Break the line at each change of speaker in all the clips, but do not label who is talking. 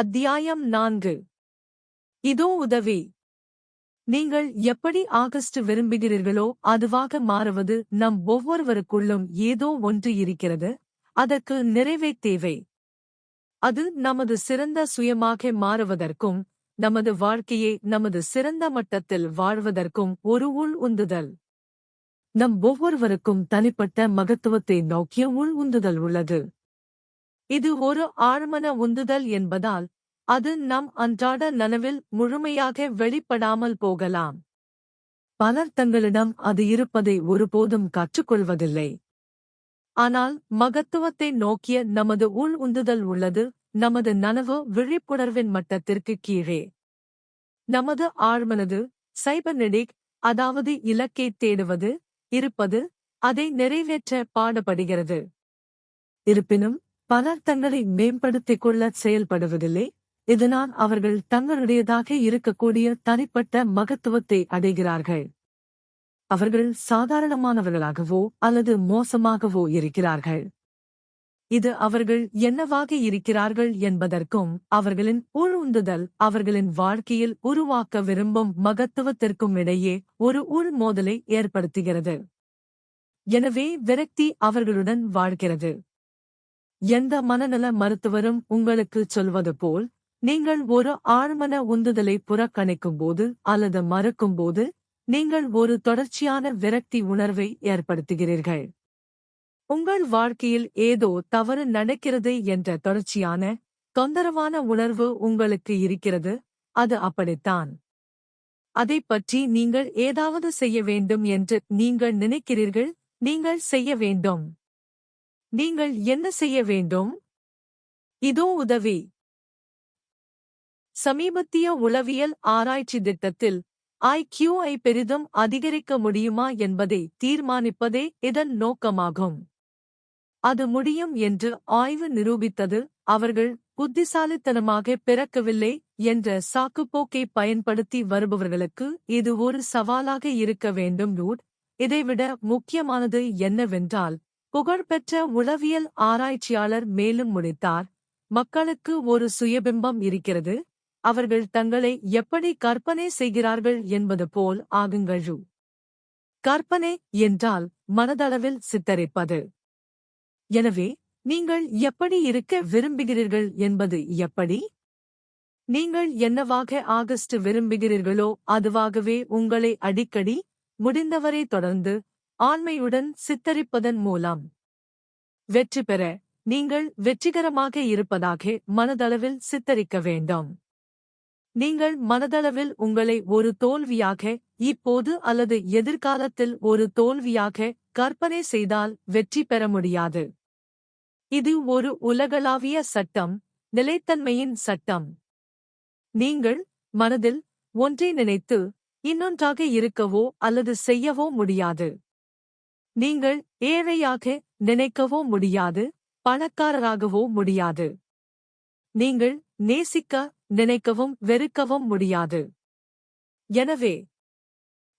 அத்தியாயம் நான்கு. இதோ உதவி. நீங்கள் எப்படி ஆகஸ்ட் விரும்புகிறீர்களோ அதுவாக மாறுவது நம் ஒவ்வொருவருக்குள்ளும் ஏதோ ஒன்று இருக்கிறது அதற்கு நிறைவே தேவை. அது நமது சிறந்த சுயமாக மாறுவதற்கும் நமது வாழ்க்கையை நமது சிறந்த மட்டத்தில் வாழ்வதற்கும் ஒரு உள் உந்துதல். நம் ஒவ்வொருவருக்கும் தனிப்பட்ட மகத்துவத்தை நோக்கிய உள் உந்துதல் உள்ளது. இது ஒரு ஆழ்மன உந்துதல் என்பதால் அது நம் அன்றாட நனவில் முழுமையாக வெளிப்படாமல் போகலாம். பலர் தங்களிடம் அது இருப்பதை ஒருபோதும் கற்றுக்கொள்வதில்லை. ஆனால் மகத்துவத்தை நோக்கிய நமது உள் உந்துதல் உள்ளது நமது நனவு விழிப்புணர்வின் மட்டத்திற்கு கீழே. நமது ஆழ்மனது சைபர்நெடிக் அதாவது இலக்கை தேடுவது இருப்பது அதை நிறைவேற்ற பாடுபடுகிறது. இருப்பினும் பலர் தங்களை மேம்படுத்திக் கொள்ள செயல்படுவதில்லை. இதனால் அவர்கள் தங்களுடையதாக இருக்கக்கூடிய தனிப்பட்ட மகத்துவத்தை அடைகிறார்கள். அவர்கள் சாதாரணமானவர்களாகவோ அல்லது மோசமாகவோ இருக்கிறார்கள். இது அவர்கள் என்னவாக இருக்கிறார்கள் என்பதற்கும் அவர்களின் உள் அவர்களின் வாழ்க்கையில் உருவாக்க விரும்பும் மகத்துவத்திற்கும் இடையே ஒரு உள்மோதலை ஏற்படுத்துகிறது. எனவே விரக்தி அவர்களுடன் வாழ்கிறது. எந்த மனநல மருத்துவரும் உங்களுக்கு சொல்வது போல் நீங்கள் ஒரு ஆழ்மன உந்துதலை புறக்கணிக்கும்போது அல்லது மறுக்கும்போது நீங்கள் ஒரு தொடர்ச்சியான விரக்தி உணர்வை ஏற்படுத்துகிறீர்கள். உங்கள் வாழ்க்கையில் ஏதோ தவறு நடக்கிறது என்ற தொடர்ச்சியான தொந்தரவான உணர்வு உங்களுக்கு இருக்கிறது அது அப்படித்தான். அதைப் பற்றி நீங்கள் ஏதாவது செய்ய வேண்டும் என்று நீங்கள் நினைக்கிறீர்கள் நீங்கள் செய்ய வேண்டும். நீங்கள் என்ன செய்ய வேண்டும்? இதோ உதவி. சமீபத்திய உளவியல் ஆராய்ச்சி திட்டத்தில் ஐ பெரிதும் அதிகரிக்க முடியுமா என்பதை தீர்மானிப்பதே இதன் நோக்கமாகும். அது முடியும் என்று ஆய்வு நிரூபித்தது அவர்கள் புத்திசாலித்தனமாக பிறக்கவில்லை என்ற சாக்குப்போக்கை பயன்படுத்தி வருபவர்களுக்கு இது ஒரு சவாலாக இருக்க வேண்டும் ரூட். இதைவிட முக்கியமானது என்னவென்றால் புகழ்பெற்ற உளவியல் ஆராய்ச்சியாளர் மேலும் முடித்தார். மக்களுக்கு ஒரு சுயபிம்பம் இருக்கிறது. அவர்கள் தங்களை எப்படி கற்பனை செய்கிறார்கள் என்பது போல் ஆகுங்கள். கற்பனை என்றால் மனதளவில் சித்தரிப்பது. எனவே நீங்கள் எப்படி இருக்க விரும்புகிறீர்கள் என்பது எப்படி? நீங்கள் என்னவாக ஆகஸ்ட் விரும்புகிறீர்களோ அதுவாகவே உங்களை அடிக்கடி முடிந்தவரை தொடர்ந்து ஆண்மையுடன் சித்தரிப்பதன் மூலம். வெற்றி பெற நீங்கள் வெற்றிகரமாக இருப்பதாக மனதளவில் சித்தரிக்க வேண்டும். நீங்கள் மனதளவில் உங்களை ஒரு தோல்வியாக இப்போது அல்லது எதிர்காலத்தில் ஒரு தோல்வியாக கற்பனை செய்தால் வெற்றி பெற முடியாது. இது ஒரு உலகளாவிய சட்டம் நிலைத்தன்மையின் சட்டம். நீங்கள் மனதில் ஒன்றை நினைத்து இன்னொன்றாக இருக்கவோ அல்லது செய்யவோ முடியாது. நீங்கள் ஏழையாக நினைக்கவோ முடியாது பணக்காரராகவோ முடியாது. நீங்கள் நேசிக்க நினைக்கவும் வெறுக்கவும் முடியாது. எனவே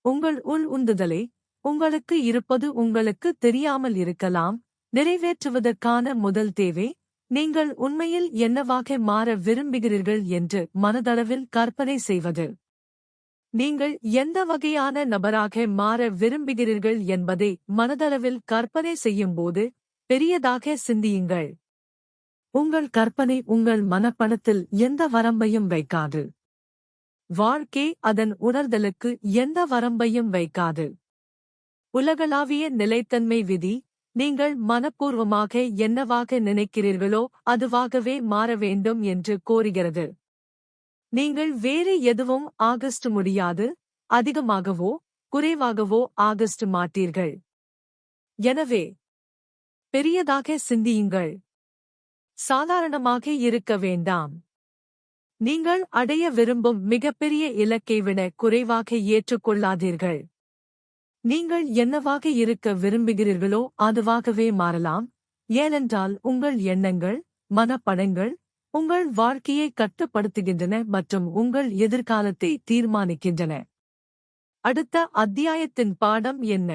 உங்கள் உள் உந்துதலை உங்களுக்கு இருப்பது உங்களுக்கு தெரியாமல் இருக்கலாம். நிறைவேற்றுவதற்கான முதல் தேவை நீங்கள் உண்மையில் என்னவாக மாற விரும்புகிறீர்கள் என்று மனதளவில் கற்பனை செய்வது. நீங்கள் எந்த வகையான நபராக மாற விரும்புகிறீர்கள் என்பதை மனதளவில் கற்பனை செய்யும்போது பெரியதாக சிந்தியுங்கள். உங்கள் கற்பனை உங்கள் மனப்பணத்தில் எந்த வரம்பையும் வைக்காது. வாழ்க்கை அதன் உணர்தலுக்கு எந்த வரம்பையும் வைக்காது. உலகளாவிய நிலைத்தன்மை விதி நீங்கள் மனப்பூர்வமாக என்னவாக நினைக்கிறீர்களோ அதுவாகவே மாற வேண்டும் என்று கோருகிறது. நீங்கள் வேறு எதுவும் ஆகஸ்ட் முடியாது அதிகமாகவோ குறைவாகவோ ஆகஸ்ட் மாட்டீர்கள். எனவே பெரியதாக சிந்தியுங்கள். சாதாரணமாக இருக்க வேண்டாம். நீங்கள் அடைய விரும்பும் மிகப்பெரிய இலக்கை விட குறைவாக ஏற்றுக்கொள்ளாதீர்கள். நீங்கள் என்னவாக இருக்க விரும்புகிறீர்களோ அதுவாகவே மாறலாம். ஏனென்றால் உங்கள் எண்ணங்கள் மனப்படங்கள் உங்கள் வாழ்க்கையை கட்டுப்படுத்துகின்றன மற்றும் உங்கள் எதிர்காலத்தை தீர்மானிக்கின்றன. அடுத்த அத்தியாயத்தின் பாடம் என்ன?